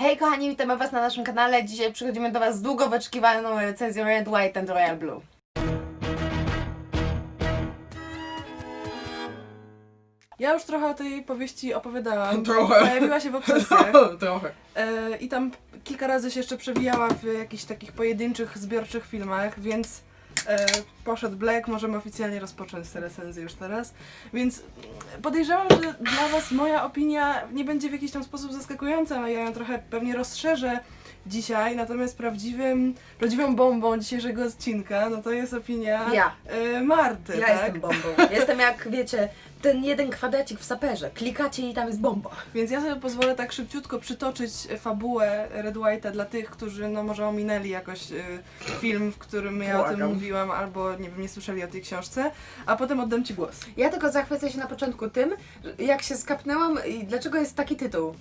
Hej kochani, witamy Was na naszym kanale. Dzisiaj przychodzimy do Was z długo wyczekiwaną recenzją Red, White and Royal Blue. Ja już trochę o tej powieści opowiadałam. Trochę. Pojawiła się w obsesjach. Trochę. E, I tam kilka razy się jeszcze przewijała w jakichś takich pojedynczych, zbiorczych filmach, więc poszedł Black, możemy oficjalnie rozpocząć tę recenzję już teraz. Więc podejrzewam, że dla Was moja opinia nie będzie w jakiś tam sposób zaskakująca, a ja ją trochę pewnie rozszerzę dzisiaj, natomiast prawdziwym, prawdziwą bombą dzisiejszego odcinka, no to jest opinia Ja. e, Marty, Ja tak? jestem bombą. Jestem jak, wiecie, ten jeden kwadracik w saperze. Klikacie i tam jest bomba. Więc ja sobie pozwolę tak szybciutko przytoczyć fabułę Red White'a dla tych, którzy no może ominęli jakoś y, film, w którym ja o tym Błagam. mówiłam, albo nie wiem, nie słyszeli o tej książce, a potem oddam Ci głos. Ja tylko zachwycę się na początku tym, że jak się skapnęłam i dlaczego jest taki tytuł.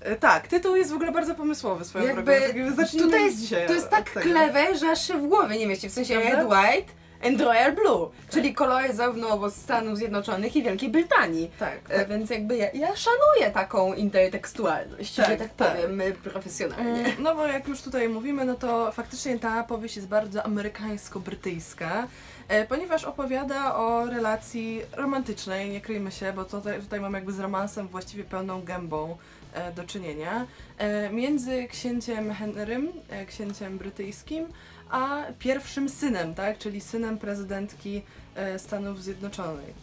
E, tak, tytuł jest w ogóle bardzo pomysłowy swoją Jakby drogą. Zacznijmy tutaj jest, dzisiaj to jest od tak tego. clever, że aż się w głowie nie mieści. W sensie Prawda? Red, White and Royal Blue. Czyli kolory zarówno Stanów Zjednoczonych i Wielkiej Brytanii. Tak, E, tak. Więc jakby ja, ja szanuję taką intertekstualność, Tak, że tak, tak. powiem y, profesjonalnie. Mm, No bo jak już tutaj mówimy, no to faktycznie ta powieść jest bardzo amerykańsko-brytyjska, e, ponieważ opowiada o relacji romantycznej, nie kryjmy się, bo tutaj, tutaj mamy jakby z romansem właściwie pełną gębą e, do czynienia, e, między księciem Henrym, e, księciem brytyjskim, a pierwszym synem, tak, czyli synem prezydentki e, Stanów Zjednoczonych.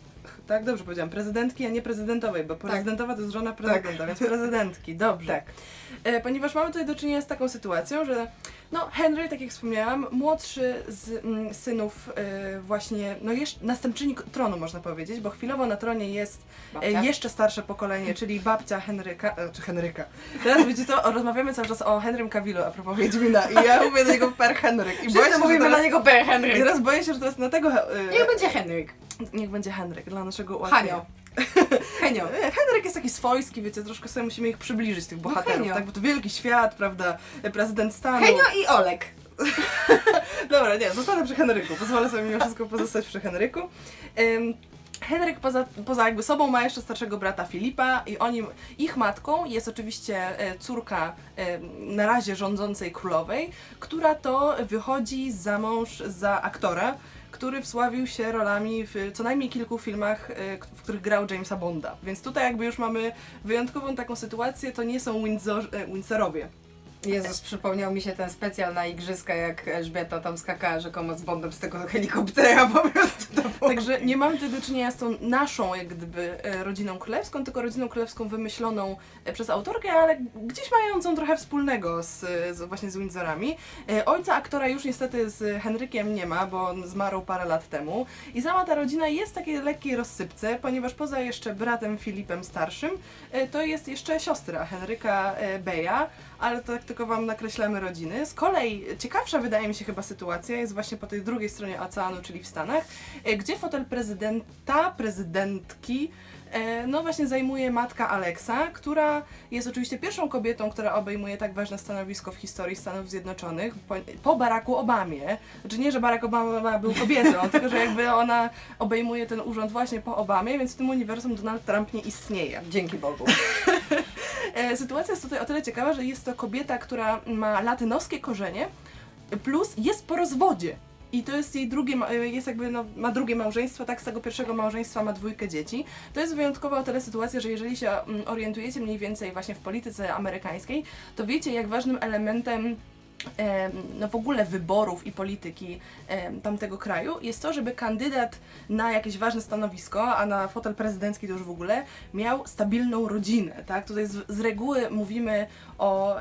Tak, dobrze powiedziałam, prezydentki, a nie prezydentowej, bo prezydentowa to jest żona prezydenta, więc prezydentki, dobrze. Tak. E, ponieważ mamy tutaj do czynienia z taką sytuacją, że no Henry, tak jak wspomniałam, młodszy z mm, synów e, właśnie, no jeszcze następczyni tronu można powiedzieć, bo chwilowo na tronie jest e, jeszcze starsze pokolenie, czyli babcia Henryka, e, czy Henryka. Teraz wiecie to, o, rozmawiamy cały czas o Henrym Cavillu a propos Wiedźmina i ja mówię do niego per Henryk. I boję Wszyscy się, że mówimy teraz, na niego Per Henryk. teraz boję się, że teraz na tego... e, Niech będzie Henryk. niech będzie Henryk, dla naszego ułatwienia. Hanio. Henio. E, Henryk jest taki swojski, wiecie, troszkę sobie musimy ich przybliżyć, tych bohaterów, Henio. tak? Bo to wielki świat, prawda? E, Prezydent stanu. Henio i Olek. Dobra, nie, zostanę przy Henryku. Pozwolę sobie mimo wszystko pozostać przy Henryku. Ym, Henryk poza, poza jakby sobą ma jeszcze starszego brata Filipa i oni, ich matką jest oczywiście e, córka e, na razie rządzącej królowej, która to wychodzi za mąż za aktora, który wsławił się rolami w co najmniej kilku filmach, e, w których grał Jamesa Bonda. Więc tutaj jakby już mamy wyjątkową taką sytuację, to nie są e, Windsorowie. Jezus, przypomniał mi się ten specjal na igrzyska, jak Elżbieta tam skakała rzekomo z Bondem z tego helikoptera po prostu. Także nie mamy tutaj do czynienia z tą naszą, jak gdyby, e, rodziną królewską, tylko rodziną królewską wymyśloną e, przez autorkę, ale gdzieś mającą trochę wspólnego z, z właśnie z Windsorami. E, Ojca aktora już niestety z Henrykiem nie ma, bo on zmarł parę lat temu. I sama ta rodzina jest w takiej lekkiej rozsypce, ponieważ poza jeszcze bratem Filipem starszym, to jest jeszcze siostra Henryka Beja, ale to tak tylko wam nakreślamy rodziny. Z kolei ciekawsza wydaje mi się chyba sytuacja jest właśnie po tej drugiej stronie oceanu, czyli w Stanach, e, gdzie fotel prezydenta, prezydentki e, no właśnie zajmuje matka Alexa, która jest oczywiście pierwszą kobietą, która obejmuje tak ważne stanowisko w historii Stanów Zjednoczonych po, po Baracku Obamie. Znaczy nie, że Barack Obama był kobietą, tylko że jakby ona obejmuje ten urząd właśnie po Obamie, więc w tym uniwersum Donald Trump nie istnieje. Dzięki Bogu. E, Sytuacja jest tutaj o tyle ciekawa, że jest to kobieta, która ma latynoskie korzenie, plus jest po rozwodzie. I to jest jej drugie, e, jest jakby, no, ma drugie małżeństwo, tak, z tego pierwszego małżeństwa ma dwójkę dzieci. To jest wyjątkowa o tyle sytuacja, że jeżeli się mm, orientujecie mniej więcej właśnie w polityce amerykańskiej, to wiecie, jak ważnym elementem em, no w ogóle wyborów i polityki tamtego kraju jest to, żeby kandydat na jakieś ważne stanowisko, a na fotel prezydencki to już w ogóle, miał stabilną rodzinę, tak? Tutaj z, z reguły mówimy o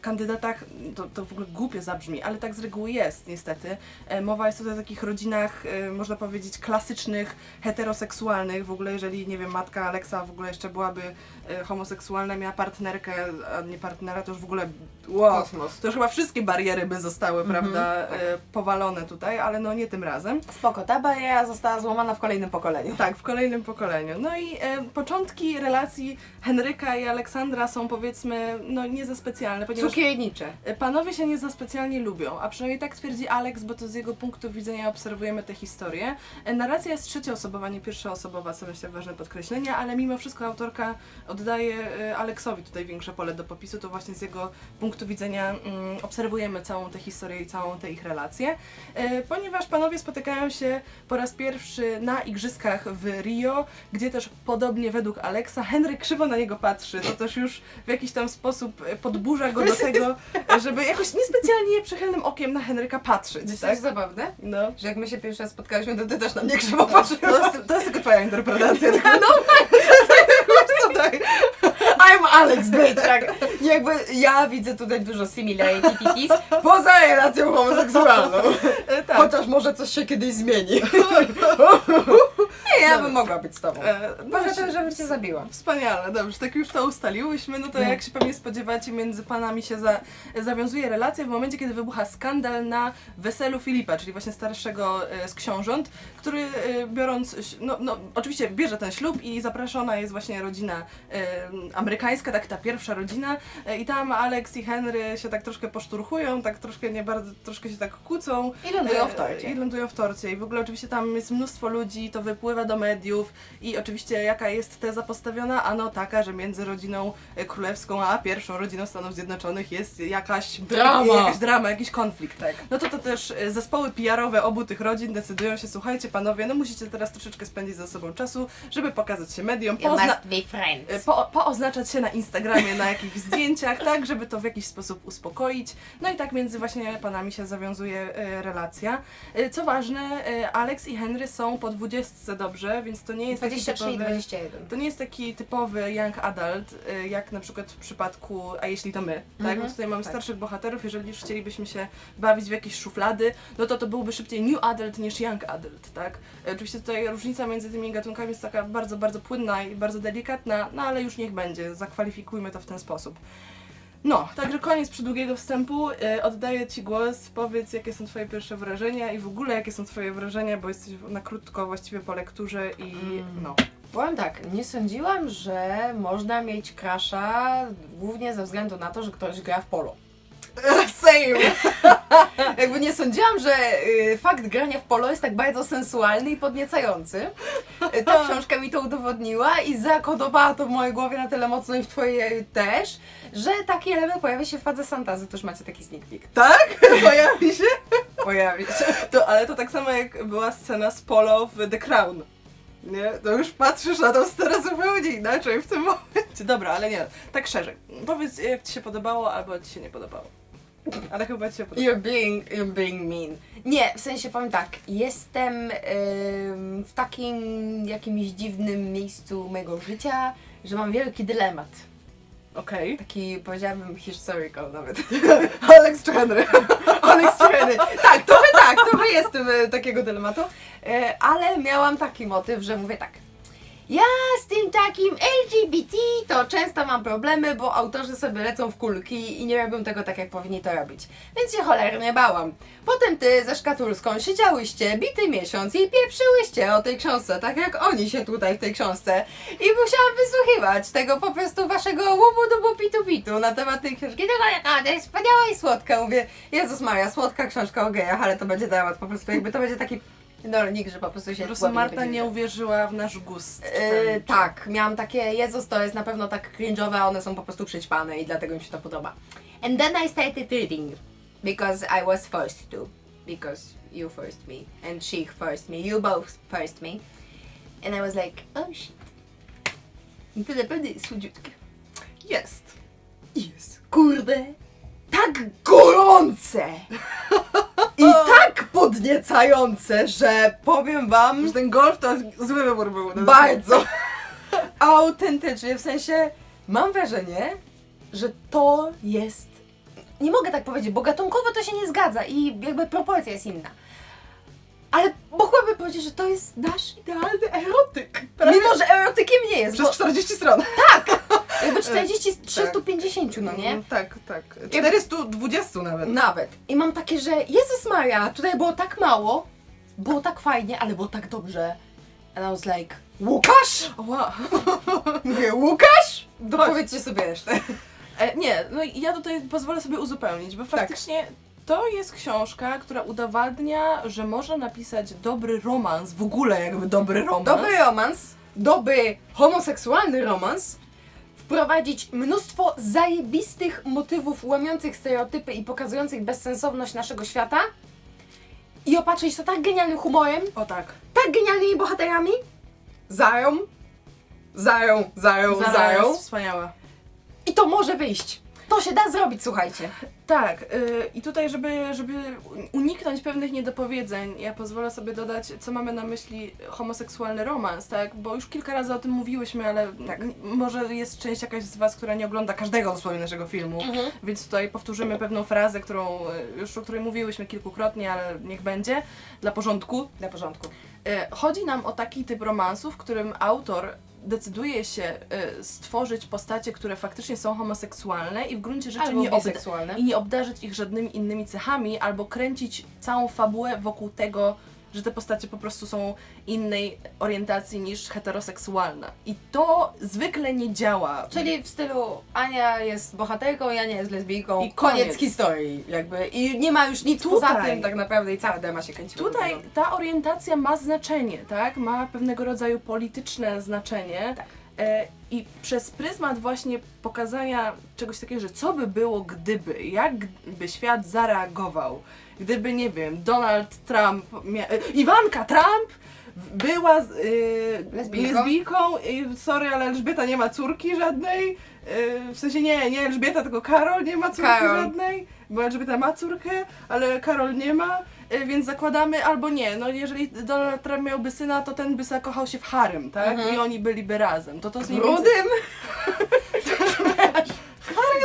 kandydatach, to, to w ogóle głupio zabrzmi, ale tak z reguły jest niestety. E, Mowa jest tutaj o takich rodzinach, e, można powiedzieć, klasycznych, heteroseksualnych. W ogóle jeżeli, nie wiem, matka Alexa w ogóle jeszcze byłaby e, homoseksualna, miała partnerkę, a nie partnera, to już w ogóle wow, Kosmos. to już chyba chyba wszystkie bariery by zostały, Mhm, prawda, tak. e, powalone tutaj, ale no nie tym razem. Spoko, ta bariera została złamana w kolejnym pokoleniu. Tak, w kolejnym pokoleniu. No i e, początki relacji Henryka i Aleksandra są powiedzmy, no nie za specjalne, ponieważ Cukiernicze. e, panowie się nie za specjalnie lubią, a przynajmniej tak twierdzi Alex, bo to z jego punktu widzenia obserwujemy tę historię. E, narracja jest trzecioosobowa, nie pierwszoosobowa, co myślę ważne podkreślenie, ale mimo wszystko autorka oddaje e, Aleksowi tutaj większe pole do popisu, to właśnie z jego punktu widzenia mm, obserwujemy całą tę historię i całą tę ich relację, e, ponieważ panowie spotykają się po raz pierwszy na igrzyskach w Rio, gdzie też podobnie według Aleksa Henryk krzywo na niego patrzy, to też już w jakiś tam sposób e, podburza go do tego, żeby jakoś niespecjalnie przychylnym okiem na Henryka patrzeć, Wiesz, tak? tak? zabawne? No. Że jak my się pierwszy raz spotkałyśmy, to ty też na mnie krzywo patrzyłaś. To jest, to jest tylko twoja interpretacja. No, tutaj. I'm Alex, bitch! Tak. Jakby ja widzę tutaj dużo similarities poza relacją homoseksualną. Tak. Chociaż może coś się kiedyś zmieni. Nie, ja bym mogła być z tobą. E, Poza właśnie- tym, żebym cię zabiła. Wspaniale, dobrze, tak już to ustaliłyśmy, no to No. jak się pewnie spodziewacie, między panami się za, zawiązuje relacja w momencie, kiedy wybucha skandal na weselu Filipa, czyli właśnie starszego e, z książąt, który e, biorąc, no, no oczywiście bierze ten ślub i zapraszona jest właśnie rodzina e, amerykańska, tak ta pierwsza rodzina e, i tam Alex i Henry się tak troszkę poszturchują, tak troszkę nie bardzo, troszkę się tak kłócą. I lądują w E, torcie. I lądują w torcie. I w ogóle oczywiście tam jest mnóstwo ludzi, to wypływa do mediów i oczywiście jaka jest teza postawiona? Ano taka, że między rodziną e, królewską a pierwszą rodziną Stanów Zjednoczonych jest jakaś Drama. jakaś drama, jakiś konflikt. Tak. No to to też e, zespoły PR-owe obu tych rodzin decydują się, słuchajcie panowie, no musicie teraz troszeczkę spędzić ze sobą czasu, żeby pokazać się mediom, pozna-. E, po, pooznaczać się na Instagramie, na jakichś zdjęciach, tak, żeby to w jakiś sposób uspokoić. No i tak między właśnie panami się zawiązuje relacja. Co ważne, Alex i Henry są po dwudziestce dobrze, więc to nie jest taki 23 i typowy, 21. to nie jest taki typowy young adult, y, jak na przykład w przypadku A jeśli to my, tak? Mhm, Bo tutaj mamy tak. starszych bohaterów, jeżeli już chcielibyśmy się bawić w jakieś szuflady, no to to byłby szybciej new adult niż young adult, tak? Y, Oczywiście tutaj różnica między tymi gatunkami jest taka bardzo, bardzo płynna i bardzo delikatna, no ale już niech będzie, zakwalifikujmy to w ten sposób. No, także koniec przydługiego wstępu. Y, oddaję Ci głos. Powiedz, jakie są Twoje pierwsze wrażenia i w ogóle jakie są Twoje wrażenia, bo jesteś na krótko właściwie po lekturze i Mm. no. Powiem tak, nie sądziłam, że można mieć crasha głównie ze względu na to, że ktoś gra w polo. Same! Jakby nie sądziłam, że y, fakt grania w polo jest tak bardzo sensualny i podniecający. Y, Ta książka mi to udowodniła i zakodowała to w mojej głowie na tyle mocno i w twojej też, że taki element pojawi się w fadze Santazy. To już macie taki sneak peek. Tak? Pojawi się? Pojawi się. To, ale to tak samo jak była scena z Polo w The Crown. Nie? To już patrzysz na tą scenę zupełnie inaczej w tym momencie. Dobra, ale nie. Tak szerzej. Powiedz, jak Ci się podobało, albo Ci się nie podobało. Ale chyba Ci się podobało. You're being, you're being mean. Nie, w sensie powiem tak, jestem ym, w takim jakimś dziwnym miejscu mojego życia, że mam wielki dylemat. Okej. Taki powiedziałabym historical nawet. Alex czy Henry? Alex Henry. Tak, trochę tak, trochę jestem e, takiego dylematu, e, ale miałam taki motyw, że mówię tak. Ja z tym takim LGBT to często mam problemy, bo autorzy sobie lecą w kulki i nie robią tego tak, jak powinni to robić. Więc się cholernie bałam. Potem ty ze szkatulską siedziałyście bity miesiąc i pieprzyłyście o tej książce, tak jak oni się tutaj w tej książce. I musiałam wysłuchiwać tego po prostu waszego łubu dubu pitu pitu na temat tej książki. Tego jaka ona jest wspaniała i słodka. Mówię, Jezus Maria, słodka książka o gejach, ale to będzie dramat po prostu, jakby to będzie taki dolnik, że po prostu się Po prostu Marta nie uwierzyła w nasz gust. Yy, tak, miałam takie, Jezus, to jest na pewno tak cringe'owe, a one są po prostu przyćpane i dlatego mi się to podoba. And then I started reading, because I was forced to, because you forced me, and she forced me, you both forced me. And I was like, oh shit. I to naprawdę jest słodziutkie. Jest. Jest, kurde, tak gorące i tak podniecające, że powiem wam, Że ten golf to zły wybór był. no. Bardzo. Autentycznie, w sensie mam wrażenie, że to jest. Nie mogę tak powiedzieć, bo gatunkowo to się nie zgadza i jakby proporcja jest inna. Ale mogłabym powiedzieć, że to jest nasz idealny erotyk. Mimo, że erotykiem nie jest, bo Przez 40 stron. Jakby 40 z 350, no nie? Mm, Tak, tak. 420 nawet. Nawet. I mam takie, że Jezus Maria, tutaj było tak mało, było tak fajnie, ale było tak dobrze. And I was like, Łukasz? Wow. Mówię, Łukasz? Dopowiedzcie sobie resztę. E, nie, no i ja tutaj pozwolę sobie uzupełnić, bo Tak. faktycznie to jest książka, która udowadnia, że można napisać dobry romans, w ogóle jakby dobry romans. Dobry romans, dobry homoseksualny romans, wprowadzić mnóstwo zajebistych motywów łamiących stereotypy i pokazujących bezsensowność naszego świata i opatrzyć to tak genialnym humorem, O tak. tak genialnymi bohaterami. Zają, zają, zają, zają. jest wspaniała. I to może wyjść. To się da zrobić, słuchajcie. Tak, y, i tutaj, żeby, żeby uniknąć pewnych niedopowiedzeń, ja pozwolę sobie dodać, co mamy na myśli homoseksualny romans, tak? Bo już kilka razy o tym mówiłyśmy, ale Tak. n- może jest część jakaś z Was, która nie ogląda każdego dosłownie naszego filmu, więc tutaj powtórzymy pewną frazę, którą y, już o której mówiłyśmy kilkukrotnie, ale niech będzie, dla porządku. Na porządku. E, Chodzi nam o taki typ romansu, w którym autor decyduje się e, stworzyć postacie, które faktycznie są homoseksualne i w gruncie rzeczy Albo nie, obda- i nie obdarzyć ich żadnymi innymi cechami, albo kręcić całą fabułę wokół tego, że te postacie po prostu są innej orientacji niż heteroseksualna. I to zwykle nie działa. Czyli w stylu Ania jest bohaterką, Jania jest lesbijką. I koniec. koniec. historii, jakby. I nie ma już nic Tutaj- poza tym tak naprawdę i cała dema się kręciła. Tutaj ta orientacja ma znaczenie, tak? Ma pewnego rodzaju polityczne znaczenie. Tak. E, I przez pryzmat właśnie pokazania czegoś takiego, że co by było gdyby, jak by świat zareagował, gdyby, nie wiem, Donald Trump, e, Iwanka Trump była z, y, Lesbijką? lesbijką i sorry, ale Elżbieta nie ma córki żadnej, y, w sensie nie, nie Elżbieta, tylko Karol nie ma córki Karol. żadnej, bo Elżbieta ma córkę, ale Karol nie ma, y, więc zakładamy albo nie, no jeżeli Donald Trump miałby syna, to ten by zakochał się w Harem, tak? Mhm. I oni byliby razem. To to mniej więcej... Rudym?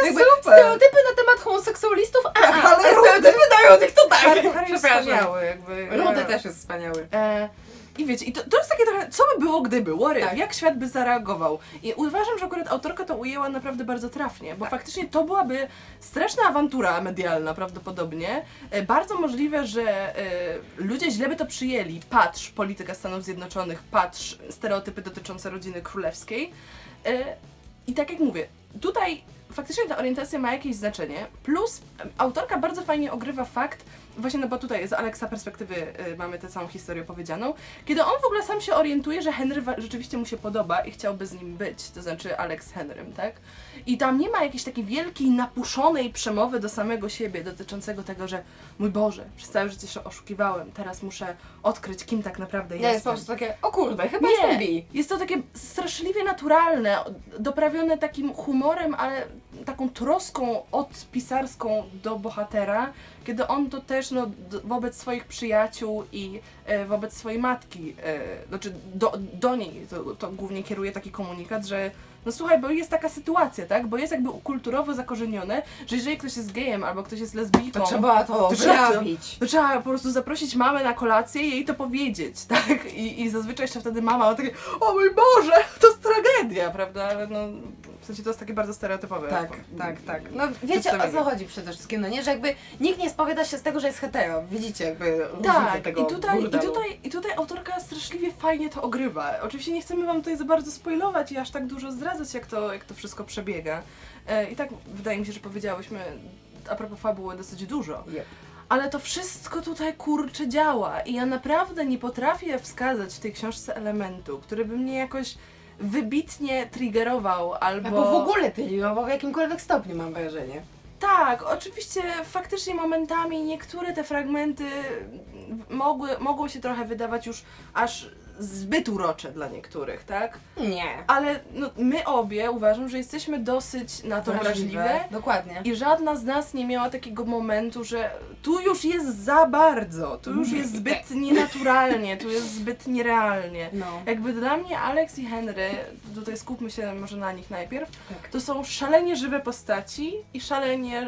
Jakby super. Stereotypy na temat homoseksualistów, a, a, Ale ale stereotypy dają tych to tak. Harry, jest wspaniały, jakby. Rudy e, też jest wspaniały. E, I wiecie, i to, to jest takie trochę, co by było gdyby, what Tak. jak świat by zareagował. I uważam, że akurat autorka to ujęła naprawdę bardzo trafnie, bo Tak. faktycznie to byłaby straszna awantura medialna prawdopodobnie. E, bardzo możliwe, że e, ludzie źle by to przyjęli. Patrz polityka Stanów Zjednoczonych, patrz stereotypy dotyczące rodziny królewskiej. E, I tak jak mówię, tutaj faktycznie ta orientacja ma jakieś znaczenie, plus autorka bardzo fajnie ogrywa fakt, właśnie no bo tutaj z Alexa perspektywy y, mamy tę całą historię opowiedzianą, kiedy on w ogóle sam się orientuje, że Henry rzeczywiście mu się podoba i chciałby z nim być, to znaczy Alex z Henrym, tak? I tam nie ma jakiejś takiej wielkiej, napuszonej przemowy do samego siebie dotyczącego tego, że mój Boże, przez całe życie się oszukiwałem, teraz muszę odkryć, kim tak naprawdę Nie, jest jestem. po prostu takie, o kurde, chyba jestem bi. Jest to takie straszliwie naturalne, doprawione takim humorem, ale taką troską odpisarską do bohatera, kiedy on to też no, wobec swoich przyjaciół i e, wobec swojej matki, e, znaczy do, do niej to, to głównie kieruje taki komunikat, że no słuchaj, bo jest taka sytuacja, tak? Bo jest jakby kulturowo zakorzenione, że jeżeli ktoś jest gejem albo ktoś jest lesbijką, To trzeba to To wyjawić. to trzeba po prostu zaprosić mamę na kolację i jej to powiedzieć, tak? I, i zazwyczaj jeszcze wtedy mama ma takie, o mój Boże, to tragedia, prawda? Ale no, w sensie to jest takie bardzo stereotypowe. Tak, tak, tak. No wiecie o co chodzi przede wszystkim, no nie? Że jakby nikt nie spowiada się z tego, że jest hetero. Widzicie jakby Tak, tego i tutaj, i, tutaj, i tutaj autorka straszliwie fajnie to ogrywa. Oczywiście nie chcemy wam tutaj za bardzo spoilować i aż tak dużo zdradzać, jak to, jak to wszystko przebiega. E, I tak wydaje mi się, że powiedziałyśmy a propos fabuły dosyć dużo. Yep. Ale to wszystko tutaj kurczę działa i ja naprawdę nie potrafię wskazać w tej książce elementu, który by mnie jakoś wybitnie triggerował albo... Albo w ogóle tylilowo w jakimkolwiek stopniu mam wrażenie. Tak, oczywiście faktycznie momentami niektóre te fragmenty mogły, mogło się trochę wydawać już aż zbyt urocze dla niektórych, tak? Nie. Ale no, my obie uważam, że jesteśmy dosyć na to wrażliwe Dokładnie. i żadna z nas nie miała takiego momentu, że tu już jest za bardzo, tu już jest zbyt nienaturalnie, tu jest zbyt nierealnie. No. Jakby dla mnie Alex i Henry, tutaj skupmy się może na nich najpierw, Tak. to są szalenie żywe postaci i szalenie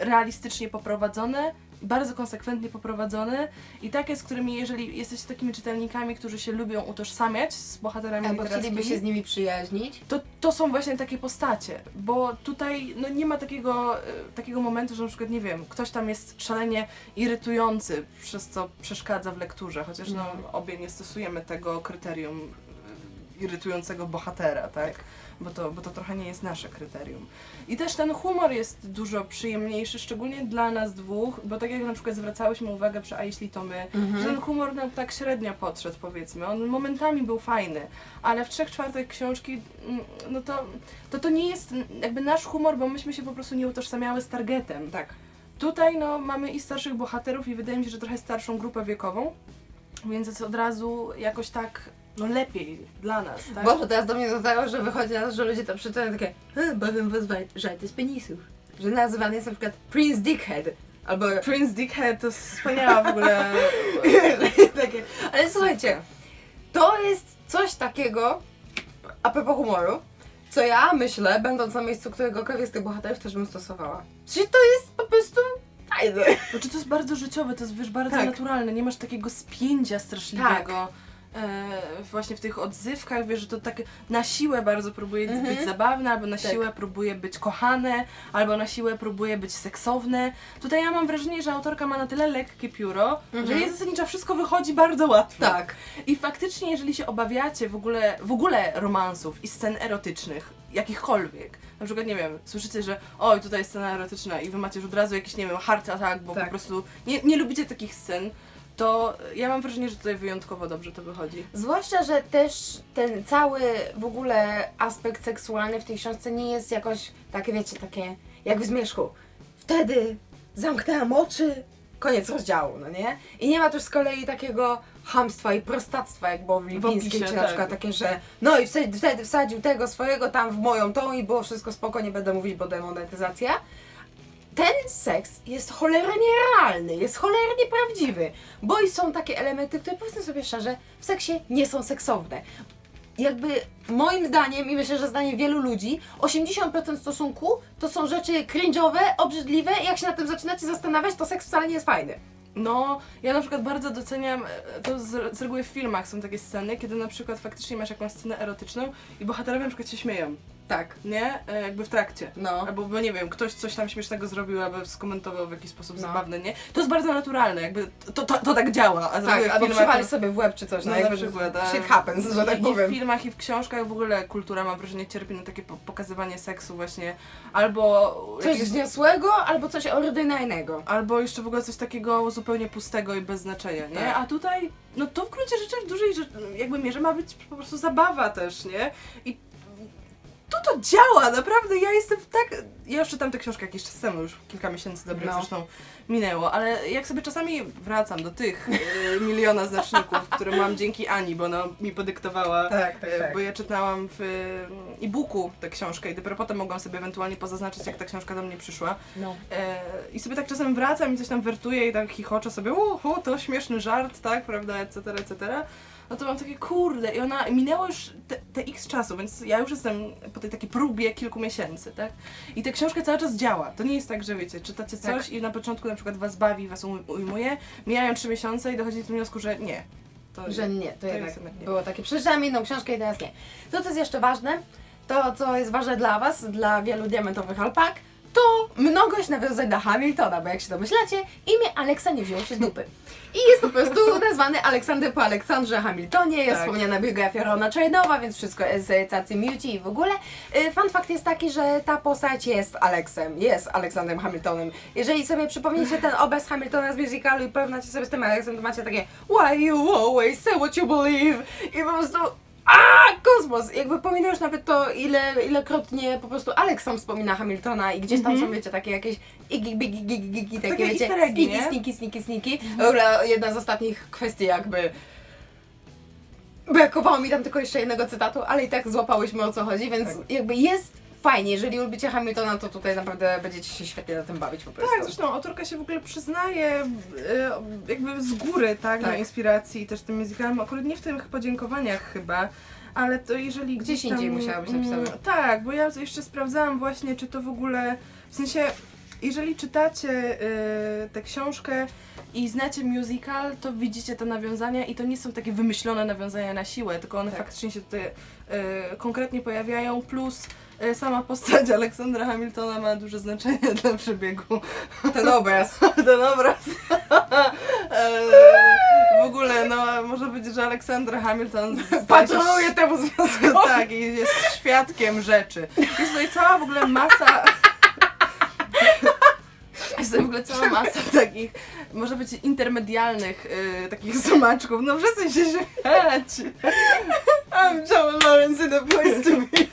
realistycznie poprowadzone bardzo konsekwentnie poprowadzony i takie, z którymi, jeżeli jesteście takimi czytelnikami, którzy się lubią utożsamiać z bohaterami Albo chcieliby się z nimi przyjaźnić. to, to są właśnie takie postacie, bo tutaj no, nie ma takiego, e, takiego momentu, że na przykład, nie wiem, ktoś tam jest szalenie irytujący, przez co przeszkadza w lekturze, chociaż no, Mhm. obie nie stosujemy tego kryterium e, irytującego bohatera, tak? Bo to, bo to trochę nie jest nasze kryterium. I też ten humor jest dużo przyjemniejszy, szczególnie dla nas dwóch, bo tak jak na przykład zwracałyśmy uwagę przy A jeśli to my, że ten humor nam tak średnio podszedł, powiedzmy. On momentami był fajny, ale w trzech czwartych książki, mm, no to, to to nie jest jakby nasz humor, bo myśmy się po prostu nie utożsamiały z targetem. Tak. Tutaj no, mamy i starszych bohaterów i wydaje mi się, że trochę starszą grupę wiekową, więc od razu jakoś tak no, lepiej dla nas, tak? Boże, teraz do mnie dotarło, że wychodzi na to, że ludzie to czytają takie "E, bawią was waj- żarty z penisów. Że nazywany jest na przykład Prince Dickhead. Albo Prince Dickhead to wspaniała w ogóle... takie. Ale słuchajcie, to jest coś takiego, a propos humoru, co ja myślę, będąc na miejscu któregokolwiek z tych bohaterów, też bym stosowała. Czyli to jest po prostu fajne. Znaczy to jest bardzo życiowe, to jest wiesz, bardzo Tak. naturalne, nie masz takiego spięcia straszliwego. E, właśnie w tych odzywkach, wiesz, że to tak na siłę bardzo próbuje Mhm. być zabawne, albo na Tak. siłę próbuje być kochane, albo na siłę próbuje być seksowne. Tutaj ja mam wrażenie, że autorka ma na tyle lekkie pióro, Mhm. że jej zasadniczo wszystko wychodzi bardzo łatwo. Tak. I faktycznie, jeżeli się obawiacie w ogóle, w ogóle romansów i scen erotycznych, jakichkolwiek, na przykład, nie wiem, słyszycie, że oj, tutaj jest scena erotyczna i wy macie już od razu jakiś, nie wiem, heart attack, bo Tak. po prostu nie, nie lubicie takich scen, to ja mam wrażenie, że tutaj wyjątkowo dobrze to wychodzi. Zwłaszcza, że też ten cały w ogóle aspekt seksualny w tej książce nie jest jakoś takie, wiecie, takie jak w Zmierzchu. Wtedy zamknęłam oczy, koniec rozdziału, no nie? I nie ma też z kolei takiego hamstwa i prostactwa, jak było w Lipińskiej, czy na tak. przykład takie, że no i wtedy, wtedy wsadził tego swojego tam w moją tą i było wszystko spoko, nie będę mówić, bo demonetyzacja. Ten seks jest cholernie realny, jest cholernie prawdziwy, bo i są takie elementy, które powiedzmy sobie szczerze, w seksie nie są seksowne. Jakby moim zdaniem i myślę, że zdaniem wielu ludzi, 80% stosunku to są rzeczy cringe'owe, obrzydliwe i jak się nad tym zaczynacie zastanawiać, to seks wcale nie jest fajny. No, ja na przykład bardzo doceniam, e, to z, z reguły w filmach są takie sceny, kiedy na przykład faktycznie masz jakąś scenę erotyczną i bohaterowie na przykład się śmieją, Tak. nie? E, Jakby w trakcie. No. Albo, bo nie wiem, ktoś coś tam śmiesznego zrobił, albo skomentował w jakiś sposób No. zabawny, nie? To jest bardzo naturalne, jakby to, to, to tak działa. A Tak, albo przywali sobie w łeb czy coś, no, No, na jakby przykład, a- shit happens, że tak I, powiem. I w filmach, i w książkach w ogóle kultura, mam wrażenie, cierpi na takie po- pokazywanie seksu właśnie, albo Coś jakiegoś- wzniosłego albo coś ordynarnego. albo jeszcze w ogóle coś takiego zupełnie pustego i bez znaczenia, nie? Tak. A tutaj, no to w gruncie rzeczy w dużej rzeczy, jakby mierze ma być po prostu zabawa też, nie? I tu to działa, naprawdę, ja jestem w tak... Ja już czytam tę książkę jakiś czas temu, już kilka miesięcy dobrych No. zresztą minęło, ale jak sobie czasami wracam do tych y, miliona znaczników, które mam dzięki Ani, bo ona mi podyktowała Tak, tak, E, tak. Bo ja czytałam w e, e-booku tę książkę i dopiero potem mogłam sobie ewentualnie pozaznaczyć, jak ta książka do mnie przyszła. No. E, I sobie tak czasem wracam i coś tam wertuję i tak chichoczę sobie, o, to śmieszny żart, tak, prawda, etc., etc. No to mam takie, kurde, i ona, minęło już te, te x czasu, więc ja już jestem po tej takiej próbie kilku miesięcy, tak? I ta książka cały czas działa. To nie jest tak, że wiecie, czytacie coś Tak. i na początku na przykład was bawi, was uj- ujmuje, mijają trzy miesiące i dochodzi do wniosku, że nie. To Że nie, to, to jednak nie. było takie. Przeczytałam inną książkę i teraz nie. To, co jest jeszcze ważne, to, co jest ważne dla Was, dla wielu diamentowych alpak, to mnogość nawiązań do Hamiltona, bo jak się domyślacie, imię Aleksa nie wzięło się z dupy. I jest po prostu nazwany Aleksander po Aleksandrze Hamiltonie, jest Tak. wspomniana biografia Rona Trainowa, więc wszystko jest z cacy miuci i w ogóle. Y, Fun fact jest taki, że ta postać jest Aleksem, jest Aleksandrem Hamiltonem. Jeżeli sobie przypomnicie ten obraz Hamiltona z musicalu i porównacie sobie z tym Aleksem, to macie takie Why you always say what you believe? I po prostu a kosmos! Jakby pominął już nawet to, ile, ilekrotnie po prostu Alex sam wspomina Hamiltona i gdzieś tam Mhm. są, wiecie, takie jakieś igi, bigi, gigi, gigi, takie, Takie wiecie, easter eggi, sniki, nie? sniki, sniki, sniki. W ogóle jedna z ostatnich kwestii jakby brakowało mi tam tylko jeszcze jednego cytatu, ale i tak złapałyśmy o co chodzi, więc Tak. jakby jest fajnie, jeżeli lubicie Hamiltona, to tutaj naprawdę będziecie się świetnie na tym bawić po prostu. Tak, zresztą autorka się w ogóle przyznaje e, jakby z góry, tak, na Tak. inspiracji też tym musicalem, akurat nie w tych podziękowaniach chyba, ale to jeżeli Gdzieś gdzieś tam... indziej musiało być napisane. mm, Tak, bo ja jeszcze sprawdzałam właśnie, czy to w ogóle, w sensie jeżeli czytacie y, tę książkę i znacie musical, to widzicie te nawiązania i to nie są takie wymyślone nawiązania na siłę, tylko one Tak. faktycznie się tutaj y, konkretnie pojawiają, plus sama postać Aleksandra Hamiltona ma duże znaczenie dla przebiegu. Ten obraz. Ten obraz. E, w ogóle, no, można powiedzieć, że Aleksander Hamilton Patronuje temu związkowi. tak, i jest świadkiem rzeczy. Jest tutaj cała w ogóle masa. Jest w ogóle cała masa takich, może być intermedialnych y, takich smaczków. No przestań się śmiać. I'm Joe Lawrence in a place to be.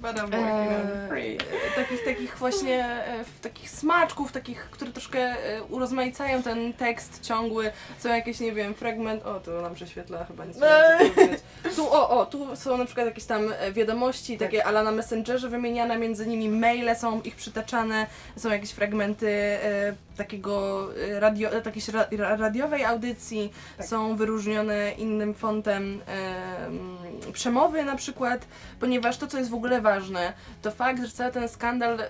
But I'm working on Eee, free. takich, takich właśnie e, w- takich smaczków, takich, które troszkę e, urozmaicają ten tekst ciągły. Są jakieś, nie wiem, fragment. O, to nam prześwietla chyba nic nie powiedzieć. Tu, o, o, tu są na przykład jakieś tam e, wiadomości, takie ala na Messengerze wymieniane, między nimi maile są ich przytaczane, są jakieś fragmenty e, takiego e, radio, takiej ra, ra- radiowej audycji, Tak. są wyróżnione innym fontem e, przemowy na przykład, ponieważ to, co jest w ogóle ważne, to fakt, że cały ten skandal, e,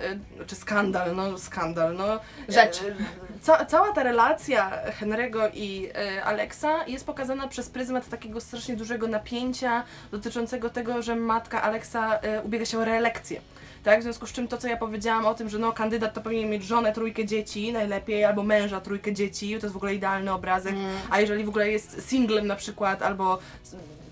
czy skandal, no skandal, no Rzecz. e, Ca cała ta relacja Henry'ego i e, Alexa jest pokazana przez pryzmat takiego strasznie dużego napięcia dotyczącego tego, że matka Alexa e, ubiega się o reelekcję. Tak, w związku z czym to, co ja powiedziałam o tym, że no, kandydat to powinien mieć żonę, trójkę dzieci najlepiej, albo męża, trójkę dzieci, to jest w ogóle idealny obrazek. Mm. A jeżeli w ogóle jest singlem na przykład, albo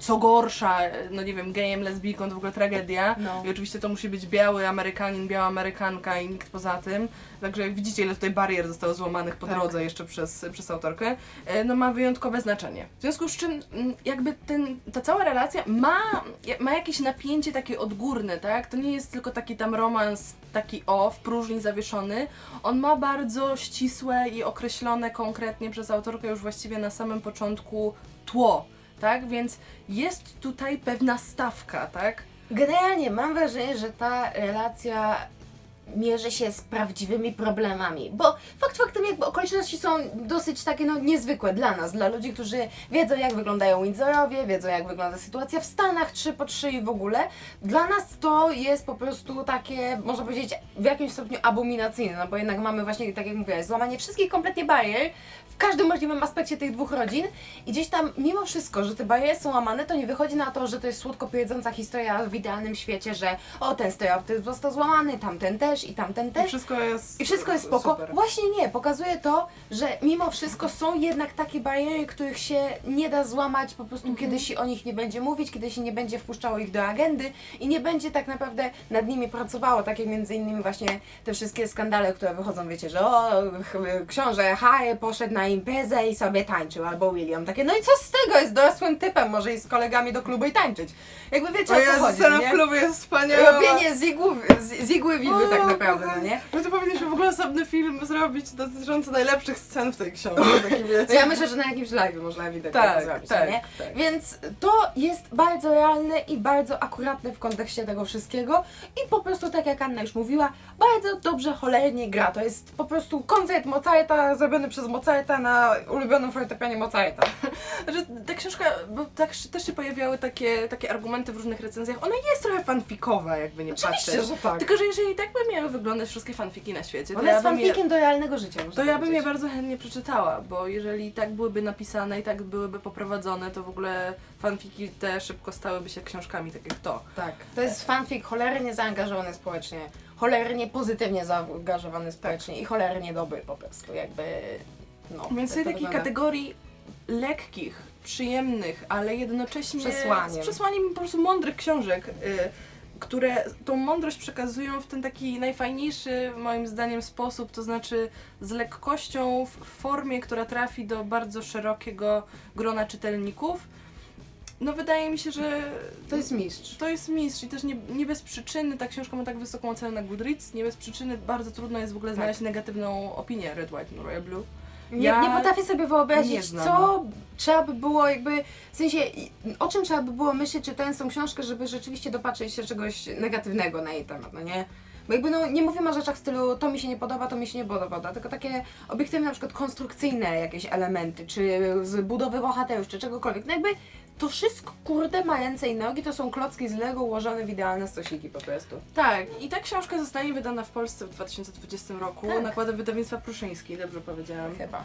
co gorsza, no nie wiem, gejem, lesbijką, to w ogóle tragedia. No. I oczywiście to musi być biały Amerykanin, biała Amerykanka i nikt poza tym. Także jak widzicie, ile tutaj barier zostało złamanych po Tak. drodze jeszcze przez, przez autorkę, e, no ma wyjątkowe znaczenie. W związku z czym mm, jakby ten, ta cała relacja ma, ma jakieś napięcie takie odgórne, tak? To nie jest tylko taki tam romans taki o, w próżni zawieszony. On ma bardzo ścisłe i określone konkretnie przez autorkę już właściwie na samym początku tło, tak? Więc jest tutaj pewna stawka, tak? Generalnie mam wrażenie, że ta relacja mierzy się z prawdziwymi problemami, bo fakt faktem jakby okoliczności są dosyć takie no niezwykłe dla nas, dla ludzi, którzy wiedzą jak wyglądają Windsorowie, wiedzą jak wygląda sytuacja w Stanach 3 po 3 i w ogóle. Dla nas to jest po prostu takie, można powiedzieć, w jakimś stopniu abominacyjne, no bo jednak mamy właśnie, tak jak mówiłaś, złamanie wszystkich kompletnie barier każdym możliwym aspekcie tych dwóch rodzin i gdzieś tam mimo wszystko, że te bariery są łamane, to nie wychodzi na to, że to jest słodko pierdząca historia w idealnym świecie, że o ten stereotyp został złamany, tamten też i tamten I też. wszystko jest I wszystko jest spoko. Super. Właśnie nie, pokazuje to, że mimo wszystko są jednak takie bariery, których się nie da złamać po prostu, Mhm. kiedy się o nich nie będzie mówić, kiedy się nie będzie wpuszczało ich do agendy i nie będzie tak naprawdę nad nimi pracowało, tak jak między innymi właśnie te wszystkie skandale, które wychodzą, wiecie, że o, książę Harry poszedł na imprezę i sobie tańczył, albo William takie, no i co z tego, jest dorosłym typem, może iść z kolegami do klubu i tańczyć. Jakby wiecie O o co Jezu, chodzi, scena nie? w klubie jest wspaniała. Robienie z igły, z, z igły w igły tak naprawdę, no nie? My to powinniśmy w ogóle osobny film zrobić dotyczący najlepszych scen w tej książce, taki wiecie. ja myślę, że na jakimś live można ewidentnie Tak, to zrobić, tak, nie? tak. Więc to jest bardzo realne i bardzo akuratne w kontekście tego wszystkiego i po prostu, tak jak Anna już mówiła, bardzo dobrze cholernie gra. To jest po prostu koncert Mozarta zrobiony przez Mozarta na ulubionym fortepianie Mozarta. Znaczy, ta książka, bo tak, też się pojawiały takie, takie argumenty w różnych recenzjach, ona jest trochę fanfikowa, jakby nie Oczywiście, patrzeć. że tak. Tylko, że jeżeli tak by miały wyglądać wszystkie fanfiki na świecie, to Ona ja jest bym je, fanfikiem do realnego życia, można to ja bym je powiedzieć. bardzo chętnie przeczytała, bo jeżeli tak byłyby napisane i tak byłyby poprowadzone, to w ogóle fanfiki te szybko stałyby się książkami, tak jak to. Tak. To jest fanfic cholernie zaangażowany społecznie, cholernie pozytywnie zaangażowany społecznie i cholernie dobry po prostu, jakby... No, Więc tak tej to takiej kategorii lekkich, przyjemnych, ale jednocześnie Przesłaniem. z przesłaniem po prostu mądrych książek, y, które tą mądrość przekazują w ten taki najfajniejszy moim zdaniem sposób, to znaczy z lekkością w formie, która trafi do bardzo szerokiego grona czytelników. No wydaje mi się, że To jest mistrz. to jest mistrz i też nie, nie bez przyczyny ta książka ma tak wysoką ocenę na Goodreads, nie bez przyczyny bardzo trudno jest w ogóle Tak. znaleźć negatywną opinię Red, White and Royal Blue. Nie, Ja nie potrafię sobie nie wyobrazić, znam. co trzeba by było jakby, w sensie, i- o czym trzeba by było myśleć, czytając tą książkę, żeby rzeczywiście dopatrzeć się czegoś negatywnego na jej temat, no nie? Bo jakby no, nie mówimy o rzeczach w stylu to mi się nie podoba, to mi się nie podoba, tylko takie obiektywne na przykład konstrukcyjne jakieś elementy, czy z budowy bohaterów, czy czegokolwiek. No jakby to wszystko, kurde, ma ręce i nogi, to są klocki z Lego ułożone w idealne stosiki po prostu. Tak, i ta książka zostanie wydana w Polsce w 2020 roku Tak. nakładem wydawnictwa Pruszyński, dobrze powiedziałam. Chyba.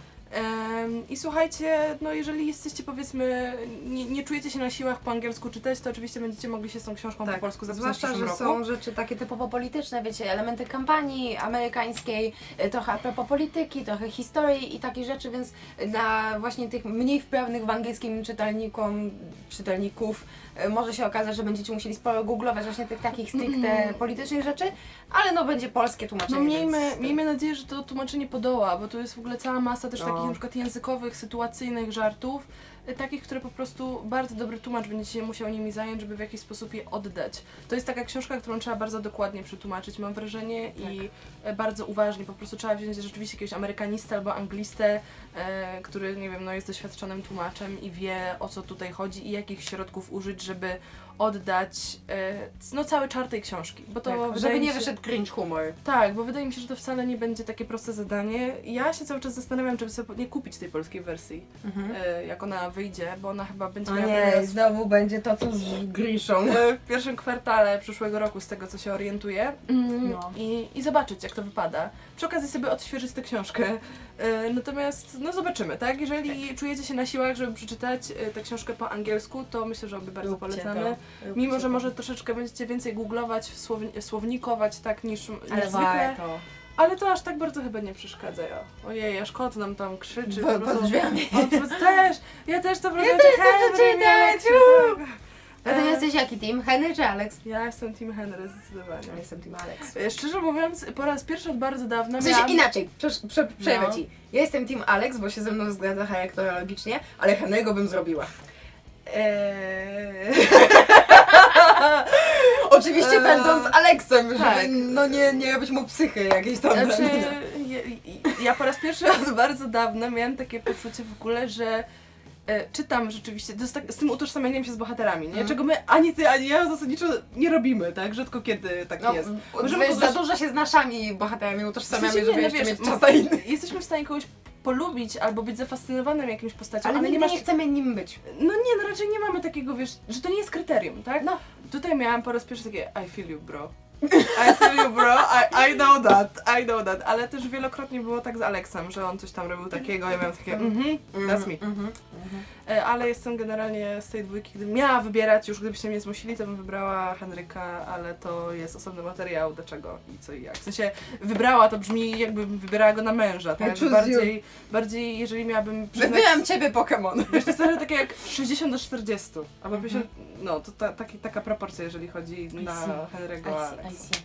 I słuchajcie, no jeżeli jesteście powiedzmy, nie, nie czujecie się na siłach po angielsku czytać, to oczywiście będziecie mogli się z tą książką po polsku zapoznać Tak. Zwłaszcza, że roku. są rzeczy takie typowo polityczne, wiecie, elementy kampanii amerykańskiej, y, trochę a propos polityki, trochę historii i takie rzeczy, więc dla właśnie tych mniej wprawnych w angielskim czytelnikom, czytelników y, może się okazać, że będziecie musieli sporo googlować właśnie tych takich stricte politycznych rzeczy, ale no będzie polskie tłumaczenie. No miejmy, więc... miejmy nadzieję, że to tłumaczenie podoła, bo tu jest w ogóle cała masa też No. takich na przykład językowych, sytuacyjnych żartów, takich, które po prostu bardzo dobry tłumacz będzie się musiał nimi zająć, żeby w jakiś sposób je oddać. To jest taka książka, którą trzeba bardzo dokładnie przetłumaczyć, mam wrażenie, i e, bardzo uważnie. Po prostu trzeba wziąć rzeczywiście jakiegoś amerykanistę albo anglistę, e, który, nie wiem, no jest doświadczonym tłumaczem i wie o co tutaj chodzi i jakich środków użyć, żeby oddać e, no, cały czar tej książki. Bo to tak, żeby nie się- wyszedł cringe humor. tak, bo wydaje mi się, że to wcale nie będzie takie proste zadanie. Ja się cały czas zastanawiam, czy sobie nie kupić tej polskiej wersji, e, jak ona wyjdzie, bo ona chyba będzie O miała nie, znowu będzie to, co z Grishą. e, w pierwszym kwartale przyszłego roku, z tego co się orientuję. Mm, No. I, I zobaczyć, jak to wypada. Przy okazji sobie odświeżyć tę książkę. E, natomiast, no zobaczymy, tak? Jeżeli czujecie się na siłach, żeby przeczytać e, tę książkę po angielsku, to myślę, że obie bardzo Róbcie polecamy. to. Róbcie Mimo, że to. może troszeczkę będziecie więcej googlować, słowni- słownikować, tak, niż, niż Ale zwykle. warto. Ale to aż tak bardzo chyba nie przeszkadza. Ja. Ojej, aż kot nam tam krzyczy. Po- po pod prostu. drzwiami. On po prostu też, ja też to Ja też przeczytać, uuu. A ty E, jesteś jaki team? Henry czy Alex? Ja jestem Team Henry zdecydowanie. Ja jestem team Alex. E, Szczerze mówiąc, po raz pierwszy od bardzo dawna W sensie inaczej, prze, prze, No. ci. Ja jestem team Alex, bo się ze mną zgadza charakterologicznie, ale Henry'ego bym zrobiła. Eee... Oczywiście Eee, będąc żeby tak. no nie, nie robić mu psychy jakiejś tam. Znaczy, ja, ja po raz pierwszy od bardzo dawna miałam takie poczucie w ogóle, że e, czytam rzeczywiście, tak, z tym utożsamianiem się z bohaterami, nie? Mhm. Czego my ani ty, ani ja zasadniczo nie robimy, tak? Rzadko kiedy tak No, jest. Możemy wiesz, kogoś- za dużo się z naszymi bohaterami utożsamiamy, W sensie żeby nie, no wiesz, mieć czas na innych. Jesteśmy w stanie kogoś polubić albo być zafascynowanym jakimś postacią, Ale, ale, nie masz... nie chcemy nim być. No nie, no raczej nie mamy takiego, wiesz, że to nie jest kryterium, tak? No. Tutaj miałam po raz pierwszy takie I feel you, bro. I feel you, bro, I, I know that, I know that, ale też wielokrotnie było tak z Alexem, że on coś tam robił takiego, ja miałam takie, mhm, that's me. Mhm. E, Ale jestem generalnie z tej dwójki, gdybym miała wybierać, już gdybyście mnie zmusili, to bym wybrała Henryka, ale to jest osobny materiał, dlaczego i co i jak. W sensie wybrała to brzmi jakbym wybierała go na męża, tak? choose Bardziej, bardziej jeżeli miałabym przyznać... Wybieram ciebie Pokémon. Wiesz, to jest trochę takie jak 60 do 40, albo 50, no to ta, taki, taka proporcja, jeżeli chodzi na see. Henry'ego. I a see, I Alexa. see.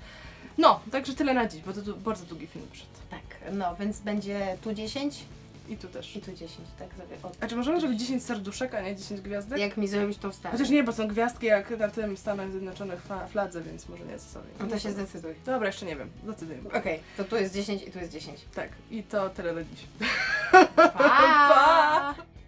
No, także tyle na dziś, bo to, tu bardzo długi film przyszedł. Tak, no więc będzie tu 10 I tu też. i tu 10, tak sobie od... A czy możemy zrobić 10 serduszek, a nie 10 gwiazdek? Jak mi zrobić to wstać? Chociaż nie, bo są gwiazdki jak na tym Stanach Zjednoczonych fa- fladze, więc może nie sobie. No to się zdecyduj. Dobra, jeszcze nie wiem, zdecydujemy. Okej, to tu jest 10 i tu jest 10. Tak, i to tyle na dziś. Pa!